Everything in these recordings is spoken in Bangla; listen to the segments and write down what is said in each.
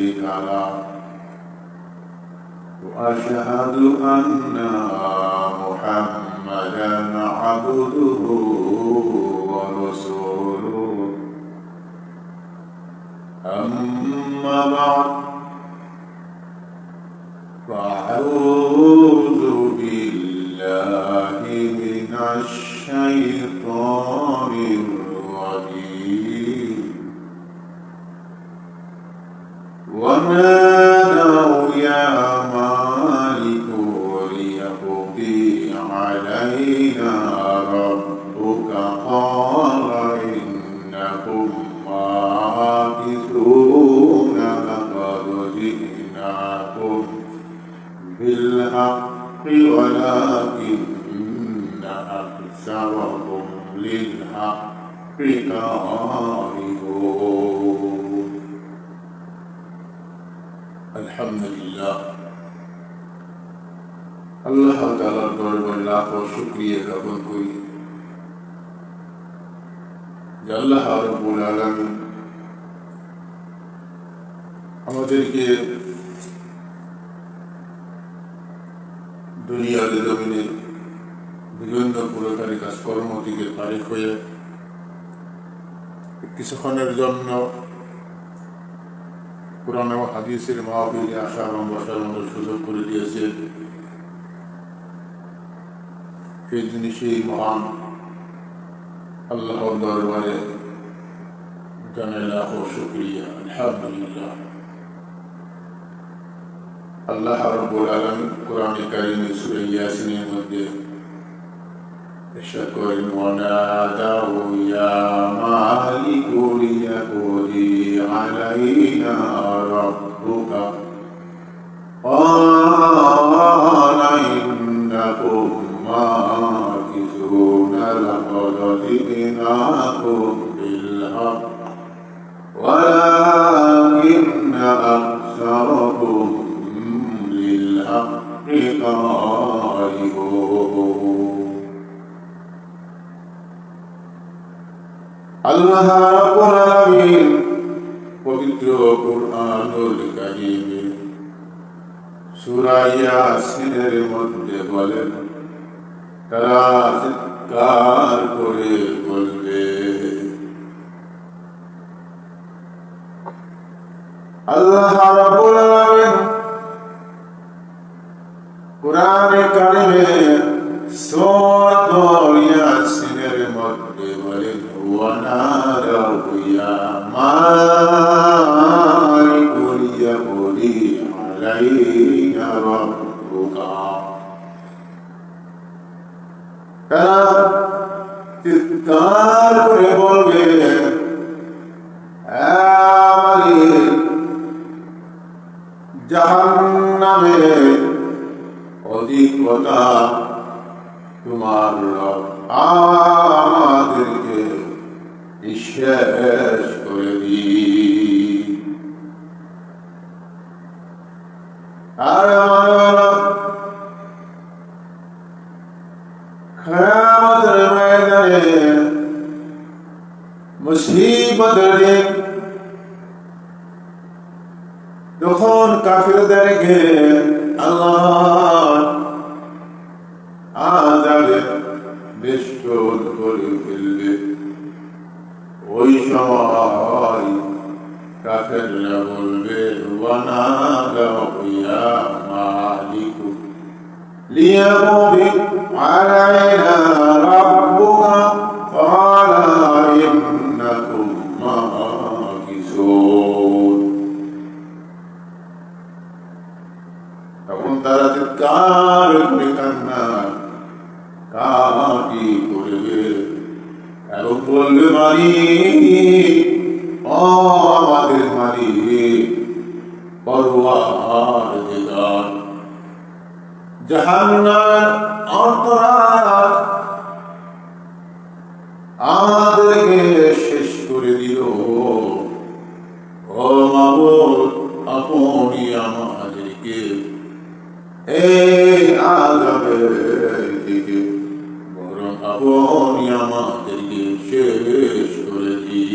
له وأشهد أن محمدا عبده ورسوله. أما بعد فأعوذ بالله من الشيطان الرجيم. ونادوا يا مالك ليقضي علينا ربك قال إنكم ماكثون لقد جئناكم بالحق ولكن أكثركم للحق كارهون আলহামদুলিল্লাহ আল্লাহ তালার দরবার লাখ শুক্রিয়া জ্ঞাপন করি যে আল্লাহ রব্বুল আলমী আমাদেরকে দুনিয়ার জমিনে বিভিন্ন পুরোকারী কাজকর্ম থেকে তারিখ হয়ে কিছুক্ষণের জন্য قرآن و حدیث المعافیل اخرام و خیرام و خضر قرآن دیزید فیدنی شیئی محام اللہ و دار والے جنیل آخو شکریہ الحمد للہ اللہ رب العالم قرآن کریم سورہ یاسنی مدد اشکر موانا آداؤ یا علينا ربك. قال إنكم ماكثون لقد جئناكم بالحق ولكن أكثركم للحق كارهون ألهاكم الأمين. পবিত্র কুরআনুল মধ্যে বলেন তারা চিৎকার করে বলবে আল্লাহ علينا ربك তারা চিৎকার করে বলবে জাহান্নামে অধিকতা তোমার রব আমাদেরকে শেষ আল্লাহ জাহান্নার অন্তরাল আমাদেরকে শেষ করে দিল। ও মাবুদ, আপনি আমাদেরকে এই দিকে বরং আপনি আমাদেরকে শেষ করে দিন।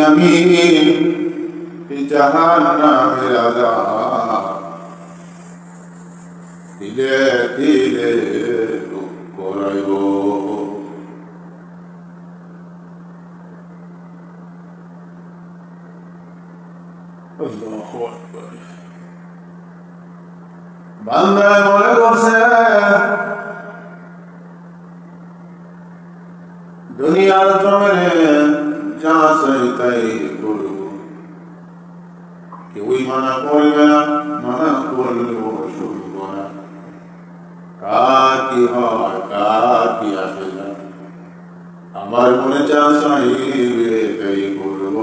আমি জাহান নামের আজাব দিলে দিলে দুঃখ মনে করছে দুনিয়ার জমিনে যা চাই তাই করব কেউই মানা করবে না মানা করলেও শুনব না কার কি হয় কার কি আসে না আমার মনে যা চাইবে তাই করব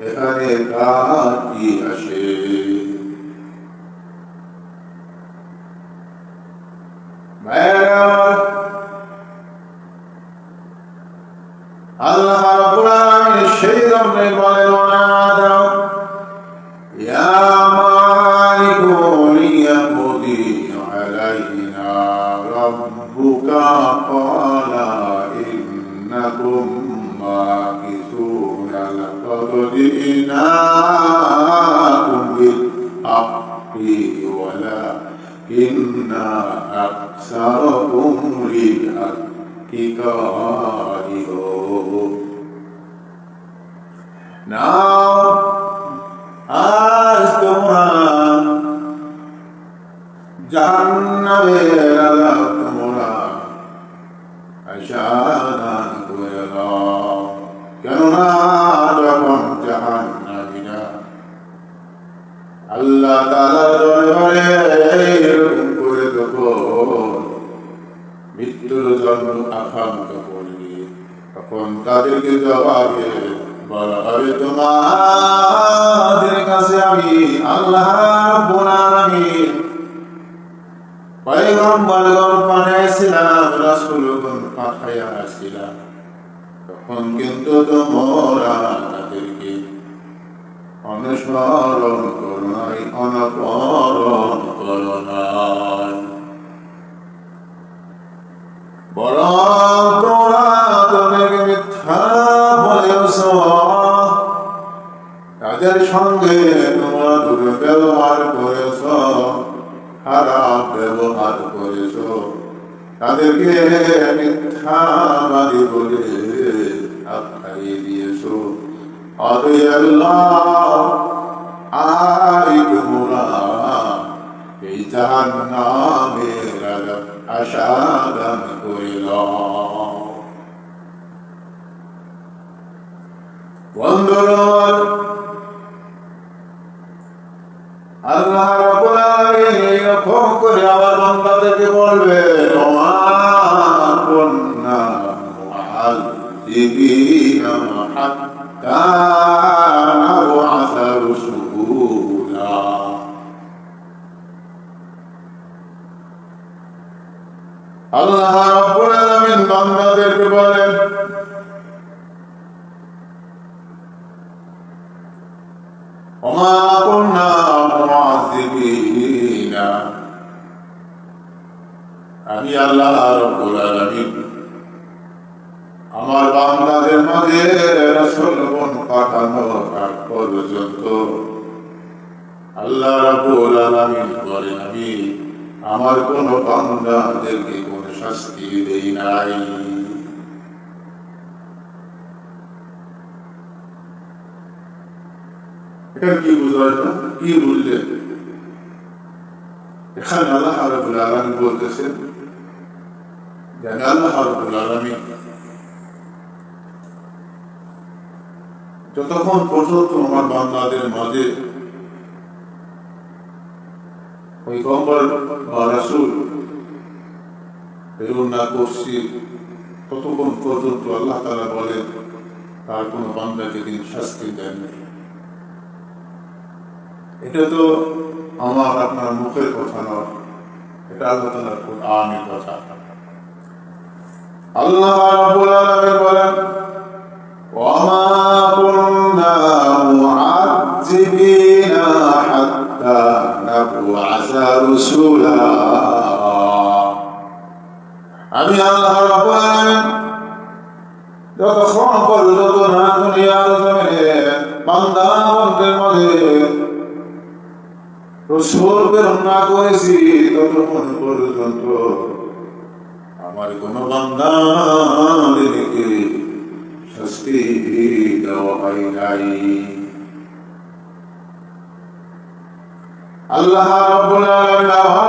এখানে কার কি আসে البر জাহান্নামের আযাব তোমরা করে দাও। কেননা যখন জাহান্নামীরা আল্লাহ তাআলার দরবারে এরকম করে তখন মৃত্যুর জন্য আকাঙ্ক্ষা করবে তখন তাদেরকে জবাবে বলা হবে, তোমাদের কাছে আমি আল্লাহ রাব্বুল আলামিন পয়গম্বরগণ পাঠাইছিলাম রাসূলগণ পাঠাইয়াছিলাম। তখন কিন্তু তোমরা তাদেরকে অনুসরণ করো নাই অনুকরণ দিয়েছ অতএব আল্লাহ আই তোমরা এই জাহান্নামের আযাব আশাদান করিল। বন্ধুগণ আল্লাহ রাব্বুল আলামিন এরকম করে আবার বলবে মুআযিবিনা হাত্তা নাবআসা রাসূলা আল্লাহ রাব্বুল আলামিন বান্দাদেরকে বলেন ওমা কুন্না মুআযিবিনা আমি আল্লাহ রাব্বুল আলামিন আমার বান্দাদের মাঝে রাসূলগণ পাঠানোর আগ পর্যন্ত। আল্লাহ রাব্বুল আলামিন বলেন, আমি আমার কোন বান্দাদেরকে কোন শাস্তি দেই নাই। এটা কি বুঝলেন কি বুঝলেন এখানে আল্লাহ রাবুল আলমী বলতেছেন যে আল্লাহ রাবুল আলমী যতক্ষণ পর্যন্ত আমার বান্দাদের মাঝে ওই কম্বল বা রাসুল প্রেরণ না করছি, ততক্ষণ পর্যন্ত আল্লাহ তারা বলেন, তার কোনো বান্দাকে তিনি শাস্তি দেন এটা তো আমার আপনার মুখের কথা নয়, এটা আল্লাহ তালার আমের কথা। আল্লাহ বলেন ওয়ামা রাসূলা আমি আল্লাহ রাব্বুল আলামিন যতক্ষণ পর্যন্ত না দুনিয়ার জমিনে বান্দা বান্দার মাঝে রসুল প্রেরণ না করেছি ততক্ষণ পর্যন্ত আমার কোন বান্দাদেরকে শাস্তি দেওয়া হয় নাই। আল্লাহ রব্বুল আলামিন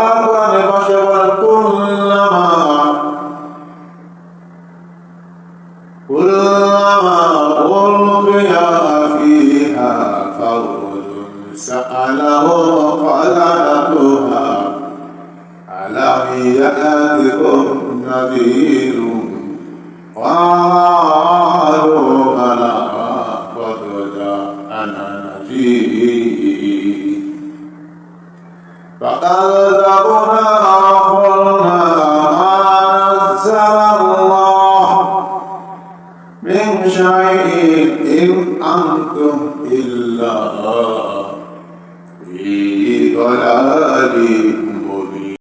فكذبنا